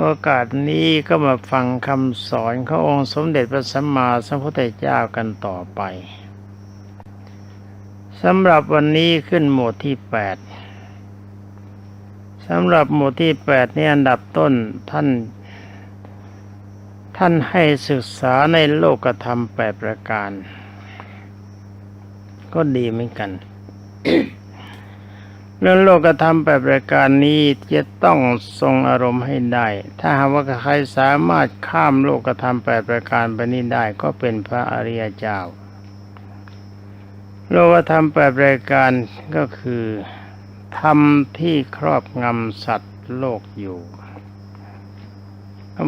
โอกาสนี้ก็มาฟังคำสอนขององค์สมเด็จพระสัมมาสัมพุทธเจ้ากันต่อไปสำหรับวันนี้ขึ้นหมวดที่แปดสำหรับหมวดที่แปดนี่อันดับต้นท่าน ท่านให้ศึกษาในโลกธรรมแปดประการ ก็ดีเหมือนกัน เรื่องโลกธรรมแปดประการนี้จะต้องทรงอารมณ์ให้ได้ ถ้าหากว่าใครสามารถข้ามโลกธรรมแปดประการไปนี้ได้ก็เป็นพระอริยเจ้า โลกธรรมแปดประการก็คือธรรมที่ครอบงำสัตว์โลกอยู่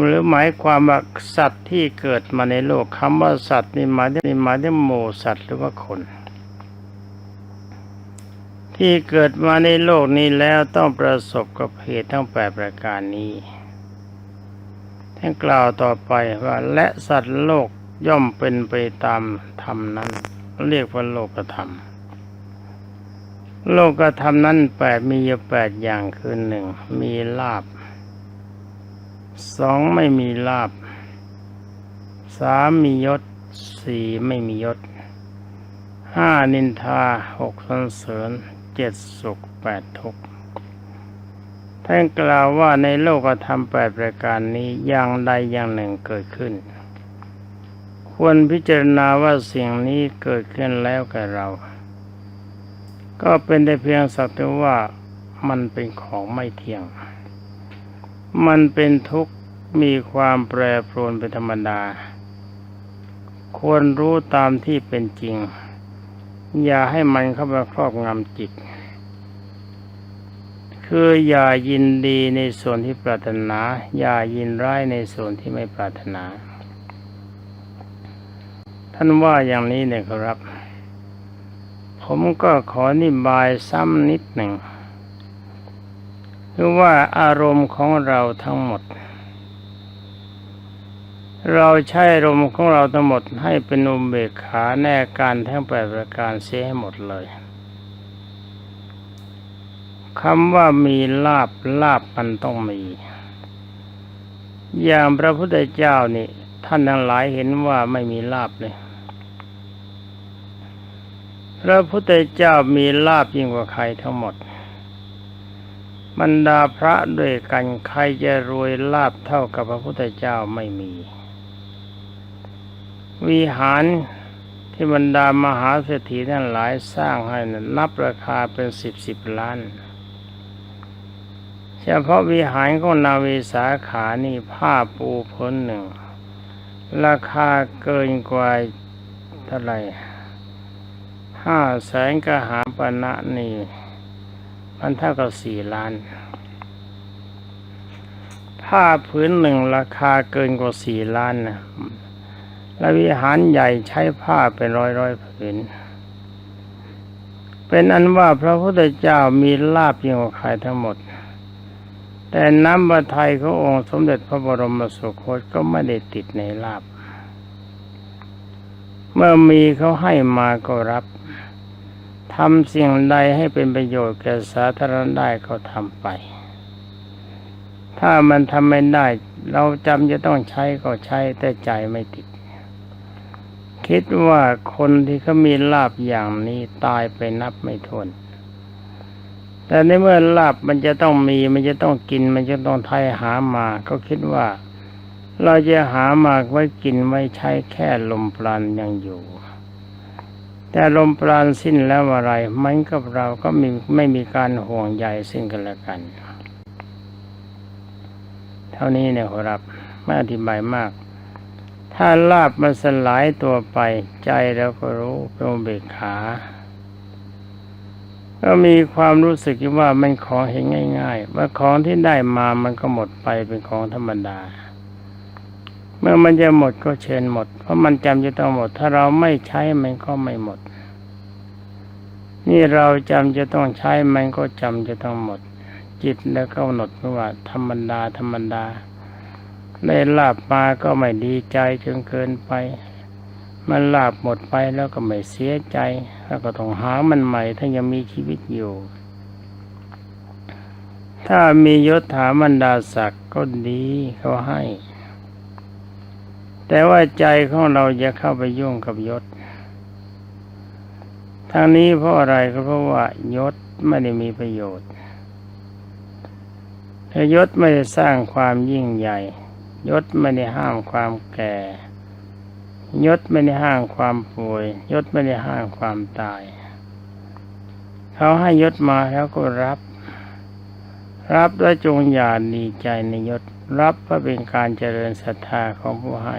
หรือหมายความว่าสัตว์ที่เกิดมาในโลกคำว่าสัตว์นี่หมายถึงหมายถึงหมูสัตว์หรือว่าคน ที่เกิดมาในโลกนี้แล้วต้องประสบกับเหตุทั้งแปดประการนี้ท่านกล่าวต่อไปว่าและสัตว์โลกย่อมเป็นไปตามธรรมนั้น เรียกว่าโลกธรรม โลกธรรมนั้นแปดมีแปดอย่างคือหนึ่งมีลาบสองไม่มีลาบสามมียศสี่ไม่มียศห้านินทาหกสรรเสริญ เจ็ดสุขแปดทุกข์ท่านกล่าวว่าในโลกธรรมแปดประการนี้อย่างใดอย่างหนึ่งเกิดขึ้น ควรพิจารณาว่าสิ่งนี้เกิดขึ้นแล้วกับเรา ก็เป็นได้เพียงสักแต่ว่ามันเป็นของไม่เที่ยง มันเป็นทุกข์มีความแปรปรวนเป็นธรรมดา ควรรู้ตามที่เป็นจริง อย่าให้มันเข้ามาครอบงำจิต คืออย่ายินดีในส่วนที่ปรารถนา อย่ายินร้ายในส่วนที่ไม่ปรารถนา ท่านว่าอย่างนี้เนี่ยครับ ผมก็ขอนิบายซ้ำนิดหนึ่งคือว่าอารมณ์ของเราทั้งหมด เราใช้อารมณ์ของเราทั้งหมดให้เป็นอุเบกขาแน่การทั้งแปดประการเสียให้หมดเลย คำว่ามีลาบลาบมันต้องมี อย่างพระพุทธเจ้านี่ ท่านทั้งหลายเห็นว่าไม่มีลาบเลย พระพุทธเจ้ามีลาบยิ่งกว่าใครทั้งหมดบรรดาพระด้วยกันใครจะรวยลาบเท่ากับพระพุทธเจ้าไม่มี วิหารที่บรรดามหาเศรษฐีทั้งหลายสร้างให้นับราคาเป็นสิบสิบล้าน ฉพาะวิหารของนาวีสาขานี่ผ้าปูพ้นหนึ่ง ราคาเกินกว่าเท่าไหร่ห้าแสนกหาปณะนี่มันเท่ากับสี่ล้าน ผ้าผืนหนึ่งราคาเกินกว่าสี่ล้านนะและวิหารใหญ่ใช้ผ้าเป็นร้อยร้อยผืน เป็นอันว่าพระพุทธเจ้ามีลาบยิ่งกว่าใครทั้งหมด แต่น้ำบะไทยขององค์สมเด็จพระบรมสุคตก็ไม่ได้ติดในลาบ เมื่อมีเขาให้มาก็รับทำสิ่งใดให้เป็นประโยชน์แก่สาธารณได้ก็ทำไป ถ้ามันทำไม่ได้ เราจำจะต้องใช้ก็ใช้แต่ใจไม่ติด คิดว่าคนที่เขามีลาบอย่างนี้ตายไปนับไม่ถ้วน แต่ในเมื่อลาบมันจะต้องมี มันจะต้องกิน มันจะต้องไทยหามา ก็คิดว่า เราจะหามาไว้กินไว้ใช้แค่ลมปราณยังอยู่ แต่ลมปราณสิ้นแล้วอะไร มันกับเราก็มีไม่มีการห่วงใยซึ่งกันและกัน เท่านี้เนี่ยครับไม่อธิบายมาก ถ้าลาบมันสลายตัวไปใจเราก็รู้เป็นเบกขา ก็มีความรู้สึกว่ามันของเห็นง่ายๆว่าของที่ได้มามันก็หมดไปเป็นของธรรมดา เมื่อมันจะหมดก็เชิญหมด เพราะมันจำจะต้องหมด ถ้าเราไม่ใช้มันก็ไม่หมด นี่เราจำจะต้องใช้มันก็จำจะต้องหมด จิตแล้วก็หนดว่าธรรมดาธรรมดาได้ลาบมาก็ไม่ดีใจจนเกินไป มันลาบหมดไปแล้วก็ไม่เสียใจ แล้วก็ต้องหามันใหม่ ถ้ายังมีชีวิตอยู่ถถ้ามียศถาบรรดาศักดิ์ก็ดีเขาให้ แต่ว่าใจของเราอย่าเข้าไปยุ่งกับยศทางนี้เพราะอะไรก็เพราะว่ายศไม่ได้มีประโยชน์ยศไม่ได้สร้างความยิ่งใหญ่ ยศไม่ได้ห้ามความแก่ ยศไม่ได้ห้ามความป่วย ยศไม่ได้ห้ามความตาย เขาให้ยศมาแล้วก็รับ รับและจงอย่าดีใจในยศ รับเพื่อเป็นการเจริญศรัทธาของผู้ให้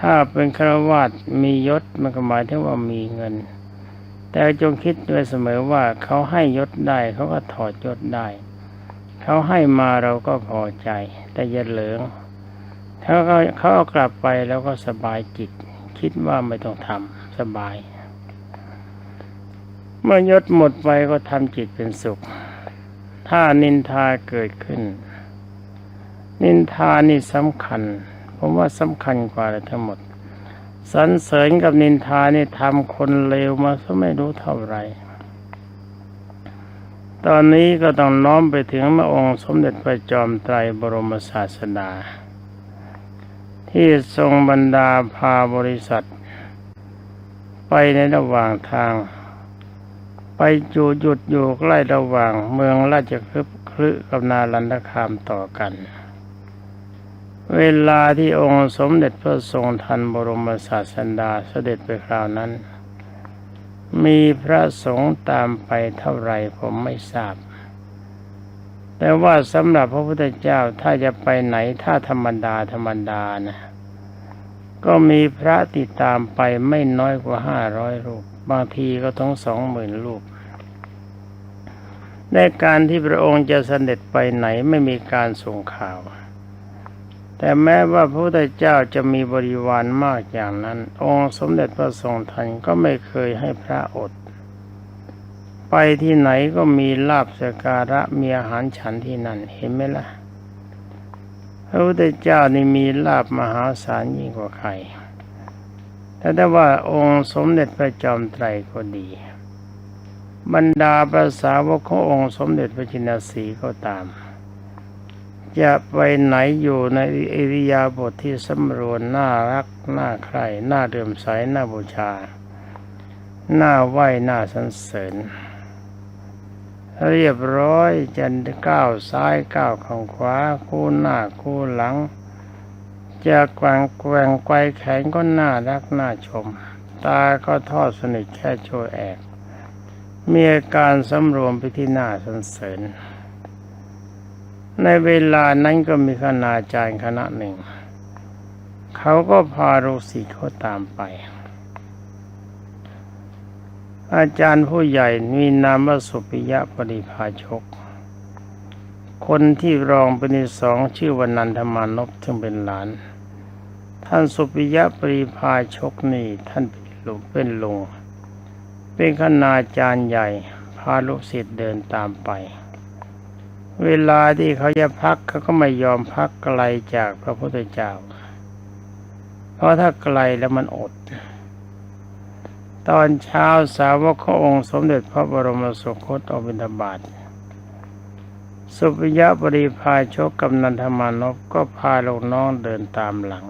ถ้าเป็นฆราวาสมียศมันก็หมายถึงว่ามีเงิน แต่จงคิดด้วยเสมอว่าเขาให้ยศได้เขาก็ถอดยศได้ เขาให้มาเราก็พอใจ แต่อย่าเหลือง ถ้าเขาเขาเอากลับไปแล้วก็สบายจิต คิดว่าไม่ต้องทำสบาย เมื่อยศหมดไปก็ทำจิตเป็นสุข ถ้านินทาเกิดขึ้น นินทานี่สำคัญ ผมว่าสำคัญกว่าทั้งหมดสรรเสริญกับนินทานี่ทำคนเลวมาซะไม่รู้เท่าไหร่ตอนนี้ก็ต้องน้อมไปถึงพระองค์สมเด็จพระจอมไตรบรมศาสดา ที่ทรงบรรดาพาบริษัท ไปในระหว่างทาง ไปจูหยุดอยู่ใกล้ระหว่างเมืองราชคลึบคลึกับนาลันทคามต่อกัน เวลาที่องค์สมเด็จพระทรงทันบรมศาสดาเสด็จไปคราวนั้น มีพระสงฆ์ตามไปเท่าไรผมไม่ทราบ แต่ว่าสำหรับพระพุทธเจ้าถ้าจะไปไหนถ้าธรรมดาธรรมดานะ ก็มีพระติดตามไปไม่น้อยกว่าห้าร้อยรูป บางทีก็ต้งสองหมื่นรูปในการที่พระองค์จะเสด็จไปไหนไม่มีการส่งข่าว แต่แม้ว่าพระพุทธเจ้าจะมีบริวารมากอย่างนั้น องค์สมเด็จพระทรงทันก็ไม่เคยให้พระอด ไปที่ไหนก็มีลาบสการะมีอาหารฉันที่นั่นเห็นไหมล่ะ พระพุทธเจ้านี่มีลาบมหาศาลยิ่งกว่าใครแต่ถ้ว่าองค์สมเด็จพระจอมไตรก็ดี บรรดาภาษาวกขององค์สมเด็จพระจินสีก็ตาม จะไปไหนอยู่ในอริยาบทที่สำรวนน่ารักน่าใคร่น่าเลื่อมใสน่าบูชาน่าไหว้น่าสรรเสริญ เรียบร้อยจันก้าวซ้ายก้าวข้างขวา คู่หน้าคู่หลัง จะแกว่งแกว่งไกวแขนก็น่ารักน่าชม ตาก็ทอดสนิทแค่โชวแอกมีอาการสำรวมไปที่หน้าสรรเสริญ ในเวลานั้นก็มีคณาจารย์คณะหนึ่ง เขาก็พาลูกศิษย์เขาตามไป อาจารย์ผู้ใหญ่มีนามว่าสุปิยะปริภาชก คนที่รองเป็นที่สองชื่อวันนันทมานพซึ่งเป็นหลาน ท่านสุปิยะปริภาชกนี่ท่านเป็นลุงเป็นลุงเป็นคณาจารย์ใหญ่ พาลูกศิษย์เดินตามไป เวลาที่เขาจะพักเขาก็ไม่ยอมพักไกลจากพระพุทธเจ้า เพราะถ้าไกลแล้วมันอด ตอนเช้าสาวกขององค์สมเด็จพระบรมสุคตออกบิณฑบาตสุปิยะบริพาชกกับนันทมานพก็พาลูกน้องเดินตามหลัง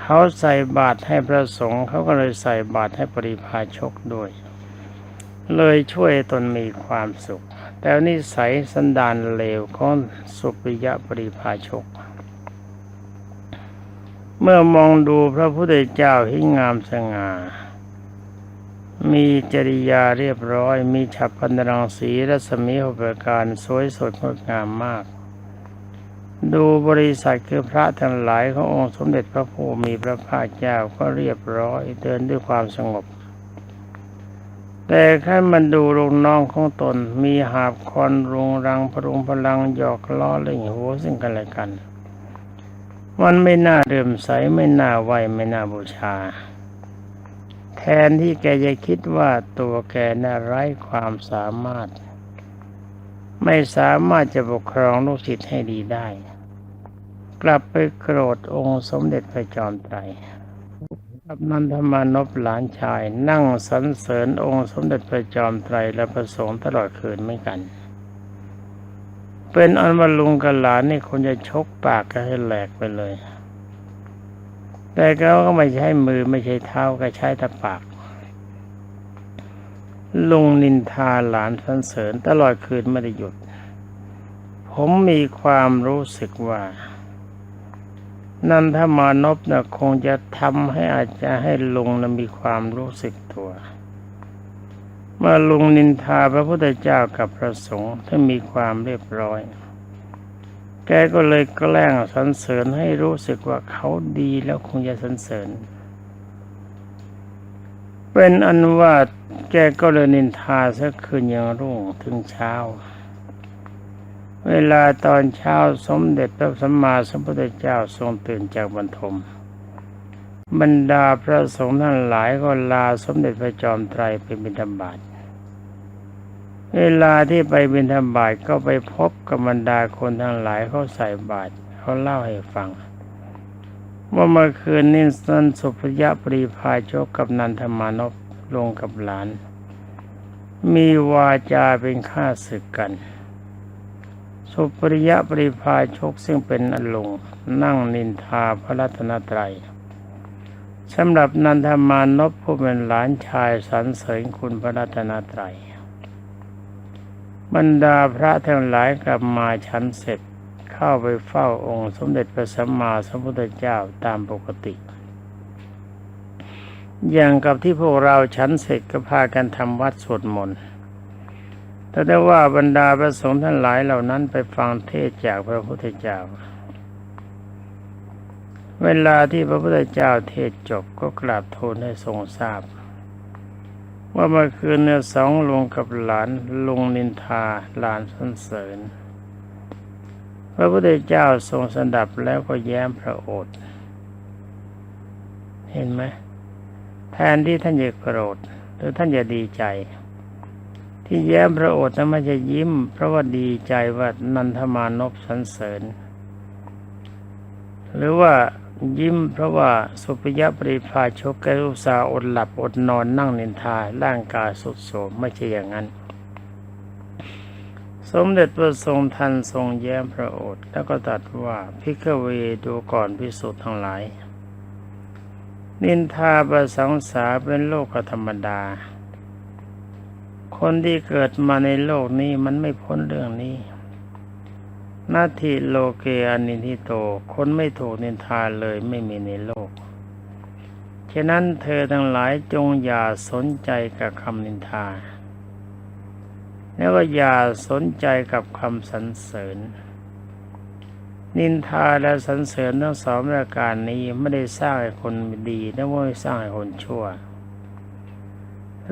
เขาใส่บาตรให้พระสงฆ์เขาก็เลยใส่บาตรให้ปริพาชกด้วย เลยช่วยตนมีความสุข แต่นิสัยสันดานเลวของสุปิยะปริพาชก เมื่อมองดูพระพุทธเจ้าที่งามสง่า มีจริยาเรียบร้อย มีฉับพันรังสีรัศมีหกประการสวยสดงดงามมาก ดูบริษัทคือพระทั้งหลายขององค์สมเด็จพระผู้มีพระภาคเจ้าก็เรียบร้อยเดินด้วยความสงบ แต่แค่มันดูลูกน้องของตนมีหาบคอนรุงรังพรุงพลังหยอกล้อเล่นหัวซึ่งกันและกัน มันไม่น่าเรื่มใสไม่น่าไหวไม่น่าบูชา แทนที่แกจะคิดว่าตัวแกน่าไร้ความสามารถ ไม่สามารถจะปกครองลูกศิษย์ให้ดีได้ กลับไปโกรธองค์สมเด็จพระจอมไตรกับนันทมานพหลานชาย นั่งสรรเสริญองค์สมเด็จพระจอมไตรและพระสงฆ์ตลอดคืนเหมือนกัน เป็นอันว่าลุงกับหลานนี่คนจะชกปากกันให้แหลกไปเลย แต่เขาก็ไม่ใช้มือไม่ใช่เท้าก็ใช้แต่ปาก ลุงนินทาหลานสรรเสริญตลอดคืนไม่ได้หยุด ผมมีความรู้สึกว่า นันทมานพนะคงจะทำให้อาจจะให้ลุงนะมีความรู้สึกตัวเมื่อลุงนินทาพระพุทธเจ้ากับพระสงฆ์ถ้ามีความเรียบร้อย แกก็เลยแกล้งสรรเสริญให้รู้สึกว่าเขาดีแล้วคงจะสรรเสริญ เป็นอันว่าแกก็เลยนินทาสักคืนยังรุ่งถึงเช้า เวลาตอนเช้าสมเด็จพระสัมมาสัมพุทธเจ้าทรงตื่นจากบรรทม บรรดาพระสงฆ์ทั้งหลายก็ลาสมเด็จพระจอมไตรไปบิณฑบาต เวลาที่ไปบิณฑบาตก็ไปพบกับบรรดาคนทั้งหลายเขาใส่บาตรเขาเล่าให้ฟังว่าเมื่อคืนนี้สันสุภยะปรีพาชกกับนันทมานพลงกับหลาน มีวาจาเป็นข้าศึกกัน สุปริยะปริพาชกซึ่งเป็นอลงนั่งนินทาพระรัตนตรัยสำหรับนันทมานพผู้เป็นหลานชายสรรเสริญคุณพระรัตนตรัย บรรดาพระทั้งหลายกลับมาฉันเสร็จเข้าไปเฝ้าองค์สมเด็จพระสัมมาสัมพุทธเจ้าตามปกติ อย่างกับที่พวกเราฉันเสร็จก็พากันทำวัดสวดมนต์แต่ได้ว่าบรรดาพระสงฆ์ท่านหลายเหล่านั้นไปฟังเทศจากพระพุทธเจ้า เวลาที่พระพุทธเจ้าเทศจบก็กราบทูลให้ทรงทราบ ว่าเมื่อคืนเนี่ยสองลุงกับหลานลุงนินทาหลานสรรเสริญ พระพุทธเจ้าทรงสดับแล้วก็แย้มพระโอษฐ์เห็นไหมแทนที่ท่านจะโกรธหรือท่านจะดีใจ ที่แย้มพระโอษฐ์นั้นไม่จะยิ้ม เพราะว่าดีใจว่านันทมานพสรรเสริญ หรือว่า ยิ้มเพราะว่าสุปยะปริภาชกแกอุตสาอดหลับอดนอนนั่งนินทาร่างกายสุดโทรมไม่ใช่อย่างนั้น สมเด็จพระทรงทันทรงแย้มพระโอษฐ์แล้วก็ตรัสว่าพิกเวดูก่อนพิสุทธ์ทั้งหลาย นินทาประสังสาเป็นโลกธรรมดา คนที่เกิดมาในโลกนี้มันไม่พ้นเรื่องนี้ นาทีโลเกอนินทิโต คนไม่ถูกนินทาเลยไม่มีในโลก ฉะนั้นเธอทั้งหลายจงอย่าสนใจกับคำนินทา แล้วก็อย่าสนใจกับคำสรรเสริญ นินทาและสรรเสริญทั้งสองประการนี้ไม่ได้สร้างให้คนดีและไม่ได้สร้างให้คนชั่ว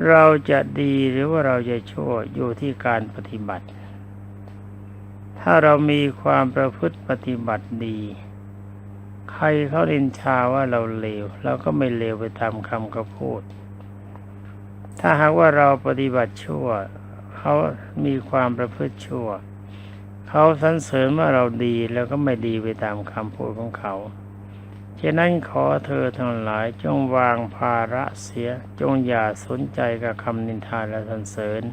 เราจะดีหรือว่าเราจะชั่วอยู่ที่การปฏิบัติ ถ้าเรามีความประพฤติปฏิบัติดี ใครเขาเรินชาว่าเราเลวเราก็ไม่เลวไปตามคำเขาพูด ถ้าหากว่าเราปฏิบัติชั่ว เขามีความประพฤติชั่ว เขาสรรเสริญว่าเราดีแล้วก็ไม่ดีไปตามคำพูดของเขาฉะนั้นขอเธอทั้งหลายจงวางภาระเสียจงอย่าสนใจกับคำนินทาและสรรเสริญ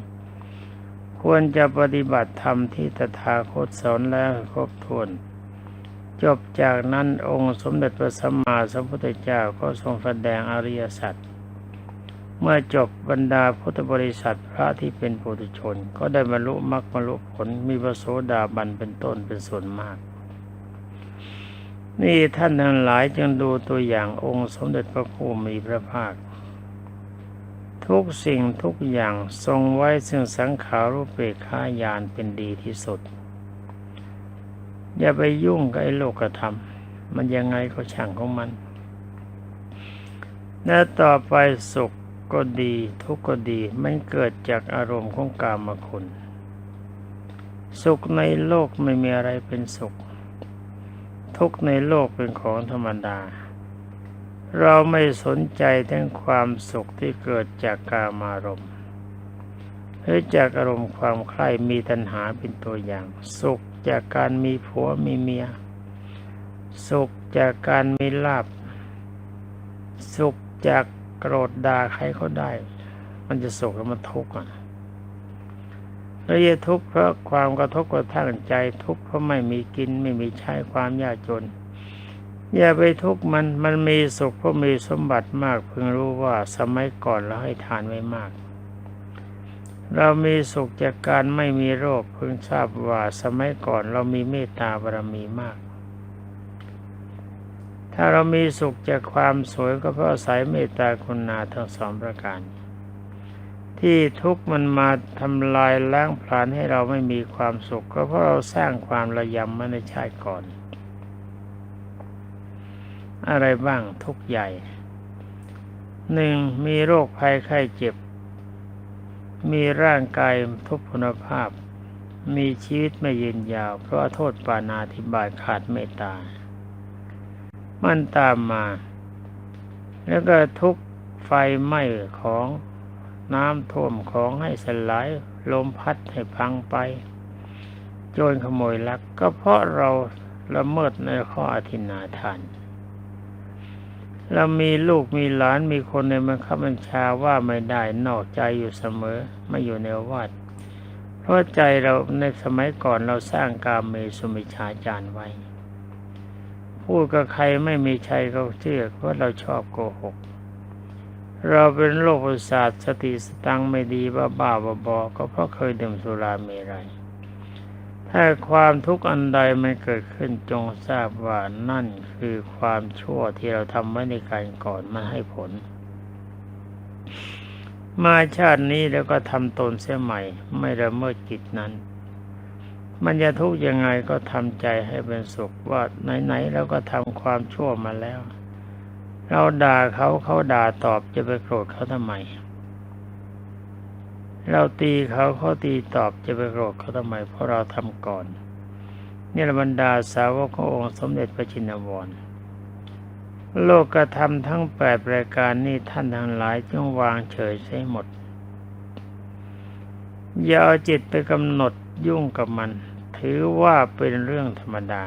ควรจะปฏิบัติธรรมที่ตถาคตสอนแล้วครบถ้วน จบจากนั้นองค์สมเด็จพระสัมมาสัมพุทธเจ้าก็ทรงแสดงอริยสัจเมื่อจบบรรดาพุทธบริษัทพระที่เป็นปุถุชน ก็ได้บรรลุมรรคบรรลุผลมีพระโสดาบันเป็นต้นเป็นส่วนมาก นี่ท่านทั้งหลายจึงดูตัวอย่างองค์สมเด็จพระผู้มีพระภาค ทุกสิ่งทุกอย่างทรงไว้ซึ่งสังขารุปเปกขายานเป็นดีที่สุด อย่าไปยุ่งกับไอ้โลกธรรม มันยังไงก็ช่างของมันและต่อไปสุขก็ดีทุกข์ก็ดีมันเกิดจากอารมณ์ของกามคุณ สุขในโลกไม่มีอะไรเป็นสุข ทุกในโลกเป็นของธรรมดา เราไม่สนใจทั้งความสุขที่เกิดจากกามารมณ์หรือจากอารมณ์ความใคร่มีตัณหาเป็นตัวอย่าง สุขจากการมีผัวมีเมีย สุขจากการมีลาบ สุขจากโกรธด่าใครเขาได้ มันจะสุขแล้วมันทุกข์อะเราจะทุกข์เพราะความกระทบกระทั่งใจทุกข์เพราะไม่มีกินไม่มีใช้ความยากจน อย่าไปทุกข์มันมันมีสุขเพราะมีสมบัติมากเพิ่งรู้ว่าสมัยก่อนเราให้ทานไว้มาก เรามีสุขจากการไม่มีโรคเพิ่งทราบว่าสมัยก่อนเรามีเมตตาบารมีมาก ถ้าเรามีสุขจากความสวยก็เพราะอาศัยเมตตาคุณนาทั้งสองประการ ที่ทุกข์มันมาทำลายล้างผลาญให้เราไม่มีความสุข ก็เพราะเราสร้างความระยำมาในชาติก่อน อะไรบ้างทุกใหญ่หนึ่งมีโรคภัยไข้เจ็บ มีร่างกายทุพพลภาพ มีชีวิตไม่ยืนยาว เพราะโทษปานาธิบายขาดเมตตา มันตามมา แล้วก็ทุกไฟไหม้ของน้ำท่วมของให้สลายลมพัดให้พังไป โจรขโมยลัก ก็เพราะเราละเมิดในข้ออธินาทาน เรามีลูกมีหลานมีคนในบังคับบัญชาว่าไม่ได้นอกใจอยู่เสมอ ไม่อยู่ในวัด เพราะใจเราในสมัยก่อนเราสร้างกามเมสุมิชาจารไว้ พูดกับใครไม่มีชัยเขาเชื่อเพราะเราชอบโกหก เราเป็นโรคประสาทสติสตังไม่ดีบ้าบ้าบอบอก็เพราะเคยดื่มสุราเมรัย ถ้าความทุกข์อันใดมันเกิดขึ้นจงทราบว่านั่นคือความชั่วที่เราทำไว้ในการก่อนมันให้ผล มาชาตินี้แล้วก็ทำตนเสียใหม่ ไม่ละเมิดจิตนั้น มันจะทุกข์ยังไงก็ทำใจให้เป็นสุขว่าไหนๆเราก็ทำความชั่วมาแล้ว เราด่าเขาเขาด่าตอบจะไปโกรธเขาทำไม เราตีเขาเขาตีตอบจะไปโกรธเขาทำไม เพราะเราทำก่อนนี่ละบรรดาสาวกขององค์สมเด็จพระจินวรโลกกระทำทั้งแปดรายการนี้ท่านทั้งหลายจงวางเฉยใช้หมด อย่าเอาจิตไปกำหนดยุ่งกับมัน ถือว่าเป็นเรื่องธรรมดา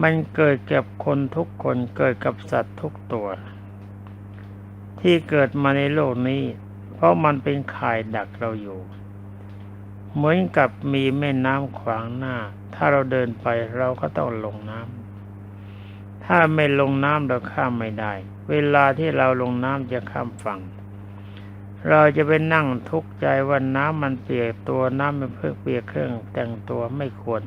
มันเกิดกับคนทุกคนเกิดกับสัตว์ทุกตัว ที่เกิดมาในโลกนี้ ราะมันเป็นข่ายดักเราอยู่ เหมือนกับมีแม่น้ำขวางหน้า ถ้าเราเดินไปเราก็ต้องลงน้ำถ้าไม่ลงน้ำเราข้ามไม่ได้ เวลาที่เราลงน้ำจะข้ามฝั่ง เราจะไปนั่งทุกข์ใจว่าน้ำมันเปียกตัวน้ำมันเพิ่งเปียกเครื่องแต่งตัวไม่ควร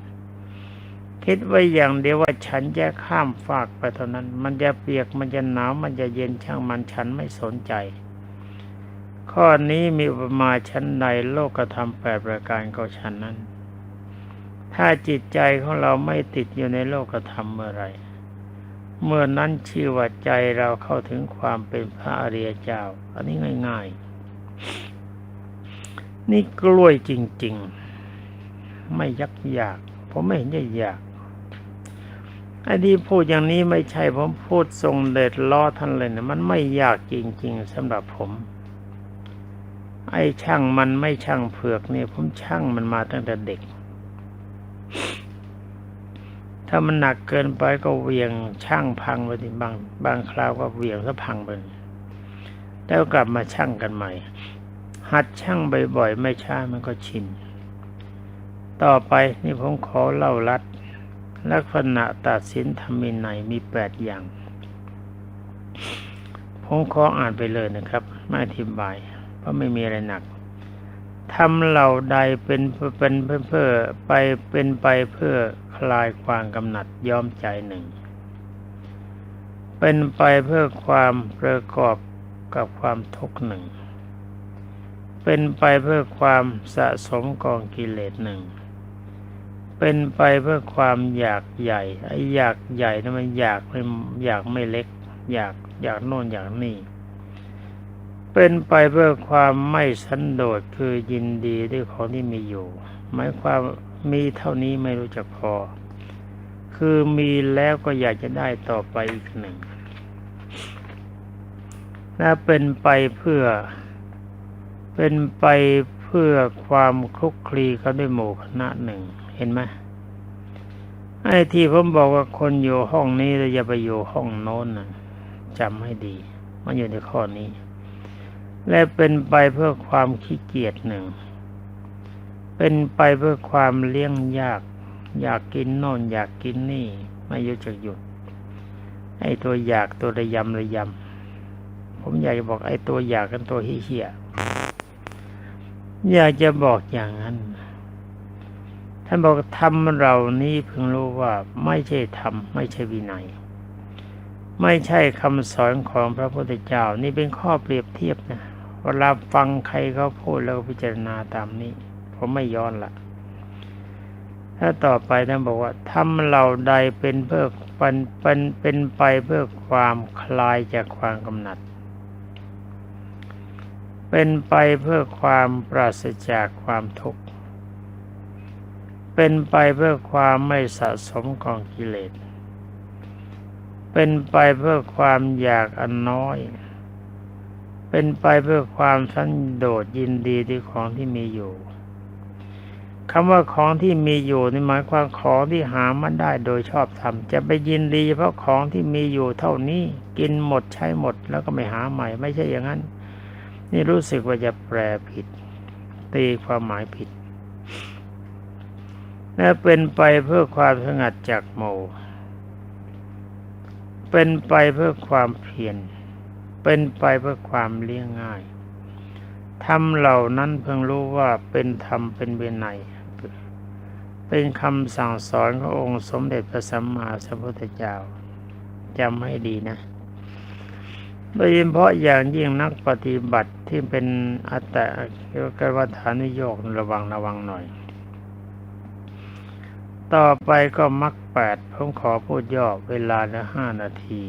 คิดไว้อย่างเดียวว่าฉันจะข้ามฝากไปเท่านั้น มันจะเปียกมันจะหนาวมันจะเย็นช่างมันฉันไม่สนใจ ข้อนี้มีอุปมาชั้นใดโลกธรรมแปดประการก็ฉันนั้น ถ้าจิตใจของเราไม่ติดอยู่ในโลกธรรมเมื่อไรเมื่อนั้นชื่อว่าใจเราเข้าถึงความเป็นพระอริยเจ้า อันนี้ง่าย ๆ นี่กล้วยจริง ๆ ไม่ยักยาก ผมไม่เห็นจะยากไอ้ที่พูดอย่างนี้ไม่ใช่ผมพูดทรงเด็ดล้อท่านเลยนะมันไม่ยากจริง ๆสำหรับผม ไอ้ช่างมันไม่ช่างเผือกเนี่ยผมช่างมันมาตั้งแต่เด็ก ถ้ามันหนักเกินไปก็เวียงช่างพังไปทีบางบางคราวก็เวียงซะพังไปแล้วกลับมาช่างกันใหม่ หัดช่างบ่อยๆไม่ช้ามันก็ชิน ต่อไปนี่ผมขอเล่าลัดลักษณะตัดสินธรรมินัยมีแปดอย่าง ผมขออ่านไปเลยนะครับ ไม่อธิบาย เพราะไม่มีอะไรหนักทำเหล่าใดเป็นเป็นเพื่อไปเป็นไปเพื่อคลายความกำหนัดย้อมใจหนึ่ง เป็นไปเพื่อความประกอบกับความทุกข์หนึ่ง เป็นไปเพื่อความสะสมกองกิเลสหนึ่ง เป็นไปเพื่อความอยากใหญ่ไอ้อยากใหญ่นั่นมันอยากไม่อยากไม่เล็ก อยากอยากโน่นอยากนี่ เป็นไปเพื่อความไม่สันโดษคือยินดีด้วยของที่มีอยู่ หมายความมีเท่านี้ไม่รู้จักพอ คือมีแล้วก็อยากจะได้ต่อไปอีกหนึ่งและเป็นไปเพื่อ เป็นไปเพื่อความคลุกคลีกันด้วยหมู่คณะหนึ่ง เห็นไหมไอ้ที่ผมบอกว่าคนอยู่ห้องนี้เราอย่าไปอยู่ห้องโน้นนะจำให้ดี มันอยู่ในข้อนี้ และเป็นไปเพื่อความขี้เกียจหนึ่ง เป็นไปเพื่อความเลี้ยงยาก อยากกินโน่นอยากกินนี่ ไม่ยุจะหยุด ไอ้ตัวอยากตัวระยำระยำ ผมอยากจะบอกไอ้ตัวอยากกันตัวเหี้ยอยากจะบอกอย่างนั้นท่านบอกทำเรานี้เพิ่งรู้ว่าไม่ใช่ธรรมไม่ใช่วินัย ไม่ใช่คำสอนของพระพุทธเจ้านี่เป็นข้อเปรียบเทียบนะ เวลาฟังใครเขาพูดแล้วพิจารณาตามนี้ ผมไม่ย้อนละถ้าต่อไปท่านบอกว่าทำเราใดเป็นเพื่อเป็นเป็นเป็นไปเพื่อความคลายจากความกำหนัด เป็นไปเพื่อความปราศจากความทุกข์ เป็นไปเพื่อความไม่สะสมกองกิเลส เป็นไปเพื่อความอยากอันน้อย เป็นไปเพื่อความสันโดษยินดีที่ของที่มีอยู่คำว่าของที่มีอยู่นี่หมายความของที่หามาได้โดยชอบธรรมจะไปยินดีเฉพาะของที่มีอยู่เท่านี้กินหมดใช้หมดแล้วก็ไม่หาใหม่ ไม่ใช่อย่างนั้น นี่รู้สึกว่าจะแปลผิด ตีความหมายผิดและเป็นไปเพื่อความสงัดจากโม เป็นไปเพื่อความเพียร เป็นไปเพื่อความเลี้ยงง่ายทำเหล่านั้นเพิ่งรู้ว่าเป็นธรรมเป็นเวไนยเป็นคำสั่งสอนขององค์สมเด็จพระสัมมาสัมพุทธเจ้าจำให้ดีนะโดยเฉพาะอย่างยิ่งนักปฏิบัติที่เป็นอัตตะเกี่ยวกับวัฏฐานุโยกระวังระวังหน่อย ต่อไปก็มรรคแปดผมขอพูดย่อเวลาละห้านาที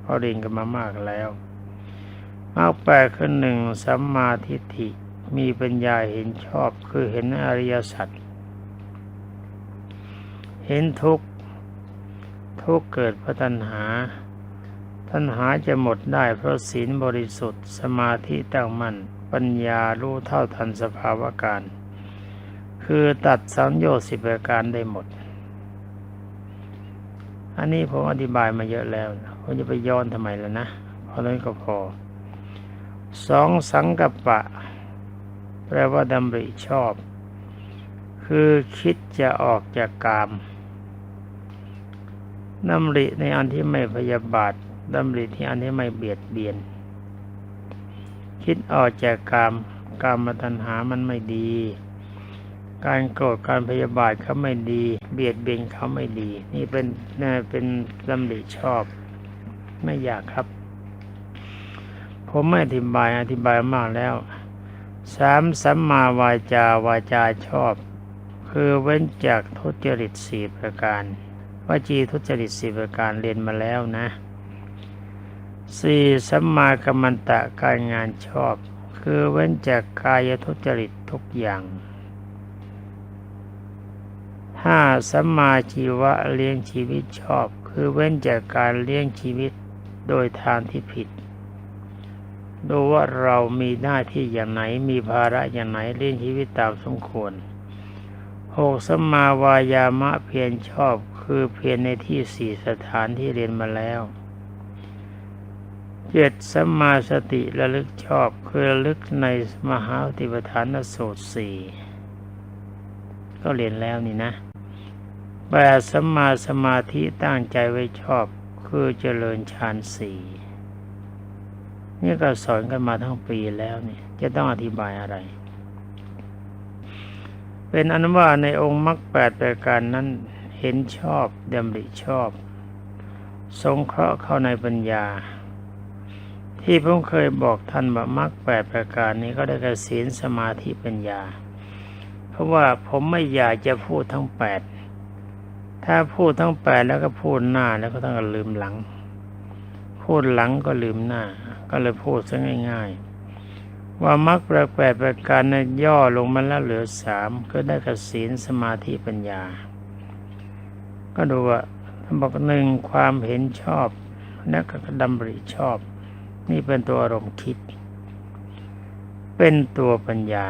เพราะเรียนกันมามากแล้ว มรรคแปดคือหนึ่งสัมมาทิฏฐิมีปัญญาเห็นชอบคือเห็นอริยสัจเห็นทุกข์ทุกข์เกิดเพราะตัณหา ตัณหาจะหมดได้เพราะศีลบริสุทธิ์ สมาธิตั้งมั่นปัญญารู้เท่าทันสภาวะการ คือตัดสังโยชน์สิบประการได้หมด อันนี้ผมอธิบายมาเยอะแล้วผมจะไปย้อนทำไมแล้วนะเพราะนั้นก็พอ สองสังกัปปะ แปลว่าดำริชอบ คือคิดจะออกจากกามดำริในอันที่ไม่พยาบาทดำริที่อันที่ไม่เบียดเบียน คิดออกจากกามกามตัณหามันไม่ดี การโกรธการพยาบาทเขาไม่ดี เบียดเบียนเขาไม่ดี นี่เป็นน่เป็นดำริชอบ ไม่อยากครับ ผมไม่อธิบายอธิบายมากแล้วสามสัมมาวาจาวาจาชอบ คือเว้นจากทุจริตสี่ประการวจีทุจริตสี่ประการเรียนมาแล้วนะสี่สัมมากัมมันตะการงานชอบ คือเว้นจากกายทุจริตทุกอย่างห้าสัมมาชีวะเลี้ยงชีวิตชอบ คือเว้นจากการเลี้ยงชีวิตโดยทางที่ผิด ดูว่าเรามีหน้าที่อย่างไหนมีภาระอย่างไหนเลี้ยงชีวิตตามสมควรหกสัมมาวายามะเพียรชอบคือเพียรในที่สี่สถานที่เรียนมาแล้วเจ็ดสัมมาสติระลึกชอบคือระลึกในมหาปฏิปทานสูตรสี่ก็เรียนแล้วนี่นะแปดสัมมาสมาธิตั้งใจไว้ชอบคือเจริญฌานสี่ นี่ก็สอนกันมาทั้งปีแล้วนี่จะต้องอธิบายอะไร เป็นอนุว่าในองค์มรรคแปดประการนั้นเห็นชอบดำริชอบ สงเคราะห์เข้าในปัญญา ที่ผมเคยบอกท่านว่ามรรคแปดประการนี้ก็ได้กระศีลสมาธิปัญญา เพราะว่าผมไม่อยากจะพูดทั้งแปดถ้าพูดทั้งแปดแล้วก็พูดหน้าแล้วก็ต้องลืมหลัง พูดหลังก็ลืมหน้า ก็เลยพูดซะง่าย ๆ ว่ามรรคแปดประการนั้นย่อลงมาแล้วเหลือสามก็ได้กศีลสมาธิปัญญา ก็ดูว่าท่านบอกหนึ่งความเห็นชอบและก็ดำริชอบ นี่เป็นตัวอารมณ์คิด เป็นตัวปัญญา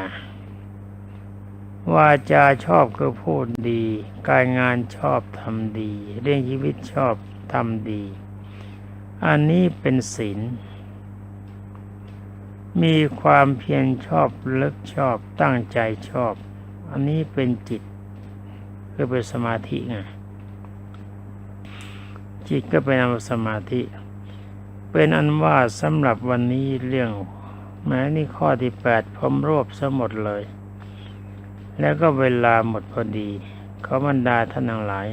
วาจาชอบคือพูดดี การงานชอบทำดี เรื่องชีวิตชอบทำดี อันนี้เป็นศีล มีความเพียรชอบเลึกชอบตั้งใจชอบ อันนี้เป็นจิตก็เป็นสมาธิไงจิตก็เป็นอสมาธิ เป็นอันว่าสำหรับวันนี้เรื่องแม้นี่ข้อที่แปดผมรวบซะหมดเลย แล้วก็เวลาหมดพอดีขอบรรดาท่านทั้งหลาย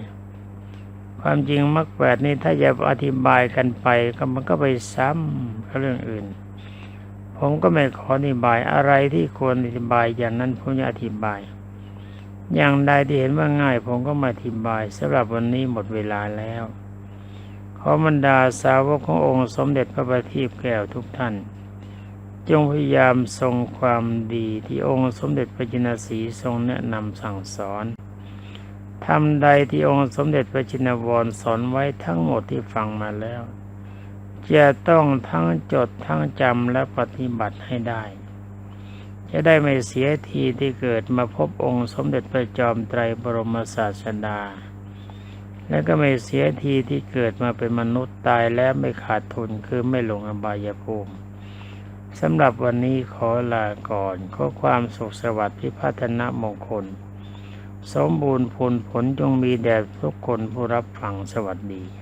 ความจริงมรรคแปดนี่ถ้าจะอธิบายกันไปก็มันก็ไปซ้ำกับเรื่องอื่น ผมก็ไม่ขออธิบายอะไรที่ควรอธิบายอย่างนั้นผมจะอธิบาย อย่างใดที่เห็นว่าง่าย ผมก็มาอธิบายสำหรับวันนี้หมดเวลาแล้วขอบรรดาสาวกขององค์สมเด็จพระบัณฑิตแก้วทุกท่าน จงพยายามทรงความดีที่องค์สมเด็จพระจินสีทรงแนะนำสั่งสอนทำใดที่องค์สมเด็จพระจินวรสอนไว้ทั้งหมดที่ฟังมาแล้ว จะต้องทั้งจดทั้งจำและปฏิบัติให้ได้ จะได้ไม่เสียทีที่เกิดมาพบองค์สมเด็จพระจอมไตรบรมศาสดา และก็ไม่เสียทีที่เกิดมาเป็นมนุษย์ตายแล้วไม่ขาดทุนคือไม่หลงอบายภูมิสำหรับวันนี้ขอลาก่อนขอความสุขสวัสดิ์พิพัฒนมงคล สมบูรณ์ผลผลจงมีแด่ทุกคนผู้รับฟังสวัสดี